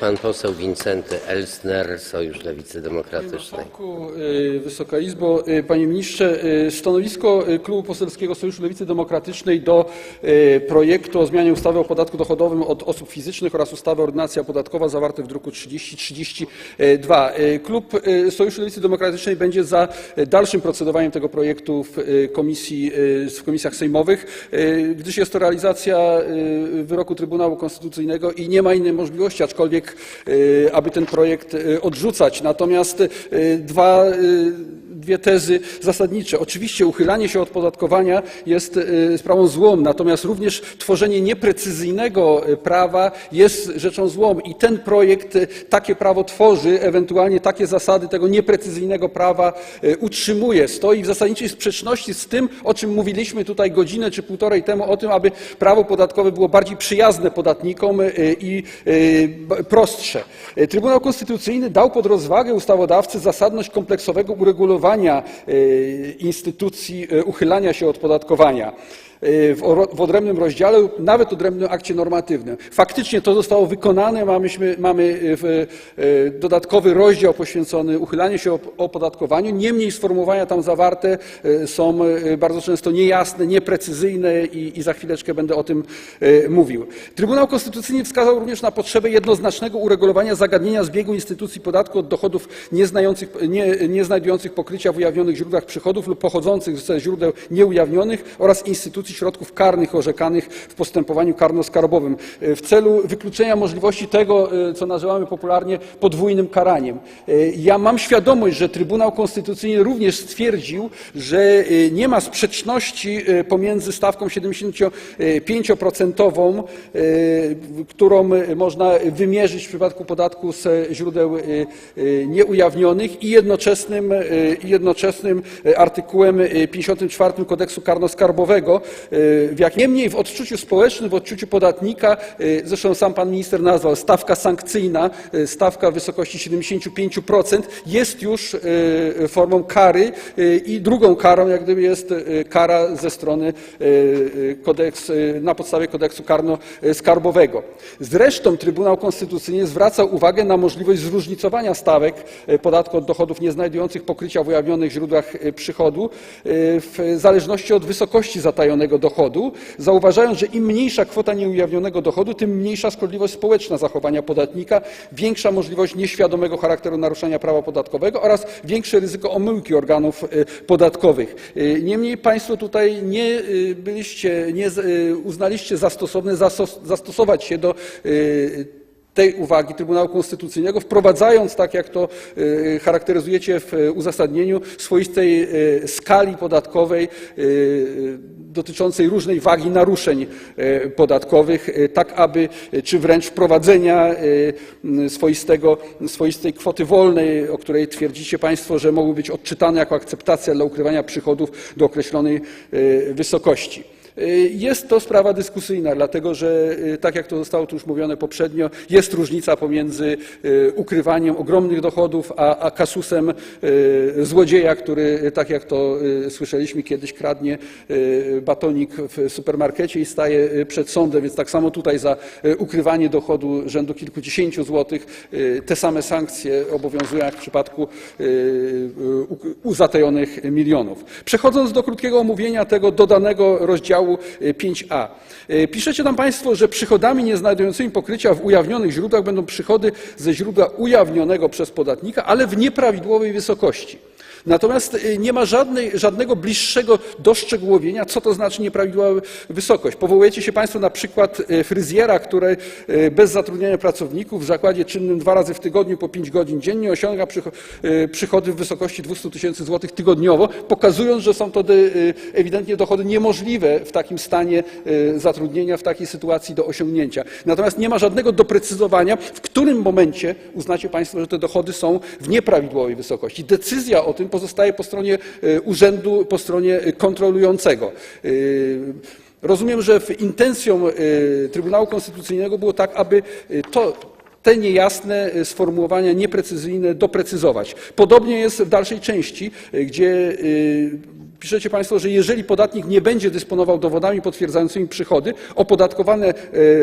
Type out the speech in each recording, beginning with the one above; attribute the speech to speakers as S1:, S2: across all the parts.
S1: Pan poseł Wincenty Elsner, Sojusz Lewicy Demokratycznej.
S2: Y, Wysoka Izbo, y, Panie Ministrze, y, stanowisko Klubu Poselskiego Sojuszu Lewicy Demokratycznej do projektu o zmianie ustawy o podatku dochodowym od osób fizycznych oraz ustawy Ordynacja podatkowa zawarte w druku 3032. Y, Klub Sojuszu Lewicy Demokratycznej będzie za dalszym procedowaniem tego projektu w komisji, w komisjach sejmowych, gdyż jest to realizacja wyroku Trybunału Konstytucyjnego i nie ma innej możliwości, aczkolwiek aby ten projekt y, odrzucać. Natomiast y, dwa, y, dwie tezy zasadnicze. Oczywiście uchylanie się od podatkowania jest y, sprawą złą, natomiast również tworzenie nieprecyzyjnego y, prawa jest rzeczą złą i ten projekt y, takie prawo tworzy, ewentualnie takie zasady tego nieprecyzyjnego prawa utrzymuje. Stoi w zasadniczej sprzeczności z tym, o czym mówiliśmy tutaj godzinę czy półtorej temu, o tym, aby prawo podatkowe było bardziej przyjazne podatnikom i prostsze. Trybunał Konstytucyjny dał pod rozwagę ustawodawcy zasadność kompleksowego uregulowania y, instytucji y, uchylania się od podatkowania w oro- w odrębnym rozdziale nawet odrębnym akcie normatywnym. Faktycznie to zostało wykonane, mamy, y, y, dodatkowy rozdział poświęcony uchylaniu się op- opodatkowaniu, niemniej sformułowania tam zawarte y, są y, bardzo często niejasne, nieprecyzyjne i, i za chwileczkę będę o tym y, mówił. Trybunał Konstytucyjny wskazał również na potrzebę jednoznacznego uregulowania zagadnienia zbiegu instytucji podatku od dochodów nie, nie znajdujących pokrycia w ujawnionych źródłach przychodów lub pochodzących ze źródeł nieujawnionych oraz instytucji środków karnych orzekanych w postępowaniu karno-skarbowym y, w celu wykluczenia możliwości tego, y, co nazywamy popularnie podwójnym karaniem. Y, Ja mam świadomość, że Trybunał Konstytucyjny również stwierdził, że nie ma sprzeczności pomiędzy stawką 75%, y, którą można wymierzyć w przypadku podatku ze źródeł nieujawnionych i jednoczesnym, jednoczesnym artykułem y, 54 kodeksu karno-skarbowego. Y, W jak niemniej w odczuciu społecznym, w odczuciu podatnika, y, zresztą sam pan minister nazwał, stawka sankcyjna, y, stawka w wysokości 75% jest już formą kary i drugą karą jak gdyby jest kara ze strony kodeks, na podstawie kodeksu karno-skarbowego. Zresztą Trybunał Konstytucyjny zwraca uwagę na możliwość zróżnicowania stawek podatku od dochodów nieznajdujących pokrycia w ujawnionych źródłach przychodu w zależności od wysokości zatajonego dochodu, zauważając, że im mniejsza kwota nieujawnionego dochodu, tym mniejsza szkodliwość społeczna zachowania podatnika, większa możliwość nieświadomego charakteru naruszenia prawa podatkowego oraz większe ryzyko omyłki organów y, podatkowych. Y, Niemniej Państwo tutaj nie y, byliście, nie uznaliście za stosowne zastos- zastosować się do tej uwagi Trybunału Konstytucyjnego, wprowadzając, tak jak to y, charakteryzujecie w y, uzasadnieniu, swoistej y, skali podatkowej y, dotyczącej różnej wagi naruszeń y, podatkowych, y, tak aby, y, czy wręcz wprowadzenia y, y, swoistego, swoistej kwoty wolnej, o której twierdzicie Państwo, że mogły być odczytane jako akceptacja dla ukrywania przychodów do określonej y, wysokości. Y, Jest to sprawa dyskusyjna, dlatego że, y, tak jak to zostało tu już mówione poprzednio, jest różnica pomiędzy y, ukrywaniem ogromnych dochodów, a, a kasusem złodzieja, który, tak jak to słyszeliśmy kiedyś, kradnie batonik w supermarkecie i staje przed sądem. Więc tak samo tutaj za ukrywanie dochodu rzędu kilkudziesięciu złotych te same sankcje obowiązują jak w przypadku uzatajonych milionów. Przechodząc do krótkiego omówienia tego dodanego rozdziału y, 5a. Y, Piszecie tam Państwo, że przychodami nieznajdującymi pokrycia w ujawnionych źródłach będą przychody ze źródła ujawnionego przez podatnika, ale w nieprawidłowej wysokości. Natomiast y, nie ma żadnej, żadnego bliższego doszczegółowienia, co to znaczy nieprawidłowa wysokość. Powołujecie się Państwo na przykład y, fryzjera, który y, bez zatrudniania pracowników w zakładzie czynnym dwa razy w tygodniu po 5 godzin dziennie osiąga przycho- przychody w wysokości 200 tysięcy złotych tygodniowo, pokazując, że są to de- ewidentnie dochody niemożliwe w takim stanie zatrudnienia, w takiej sytuacji do osiągnięcia. Natomiast nie ma żadnego doprecyzowania, w którym momencie uznacie Państwo, że te dochody są w nieprawidłowej wysokości. Decyzja o tym pozostaje po stronie y, urzędu, po stronie kontrolującego. Y, Rozumiem, że intencją y, Trybunału Konstytucyjnego było tak, aby to te niejasne sformułowania, nieprecyzyjne doprecyzować. Podobnie jest w dalszej części, gdzie piszecie Państwo, że jeżeli podatnik nie będzie dysponował dowodami potwierdzającymi przychody opodatkowane e,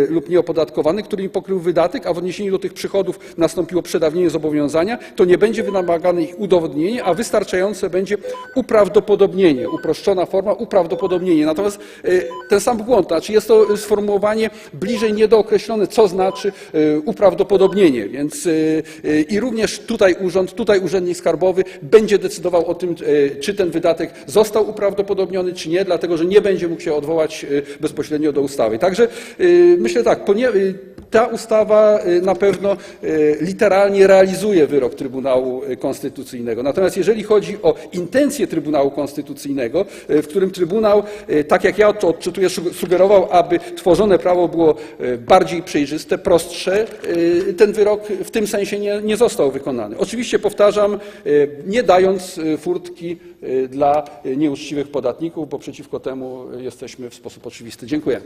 S2: lub nieopodatkowane, którymi pokrył wydatek, a w odniesieniu do tych przychodów nastąpiło przedawnienie zobowiązania, to nie będzie wymagane ich udowodnienie, a wystarczające będzie uprawdopodobnienie, uproszczona forma uprawdopodobnienie. Natomiast e, ten sam błąd, znaczy jest to sformułowanie bliżej niedookreślone, co znaczy e, uprawdopodobnienie, więc i również tutaj urząd, tutaj urzędnik skarbowy będzie decydował o tym, czy ten wydatek został uprawdopodobniony, czy nie, dlatego że nie będzie mógł się odwołać e, bezpośrednio do ustawy. Także e, myślę tak, e, ta ustawa na pewno literalnie realizuje wyrok Trybunału Konstytucyjnego. Natomiast jeżeli chodzi o intencje Trybunału Konstytucyjnego, w którym Trybunał, tak jak ja to odczytuję, su- sugerował, aby tworzone prawo było bardziej przejrzyste, prostsze, ten wyrok w tym sensie nie, nie został wykonany. Oczywiście powtarzam, nie dając furtki dla nieuczciwych podatników, bo przeciwko temu jesteśmy w sposób oczywisty. Dziękuję.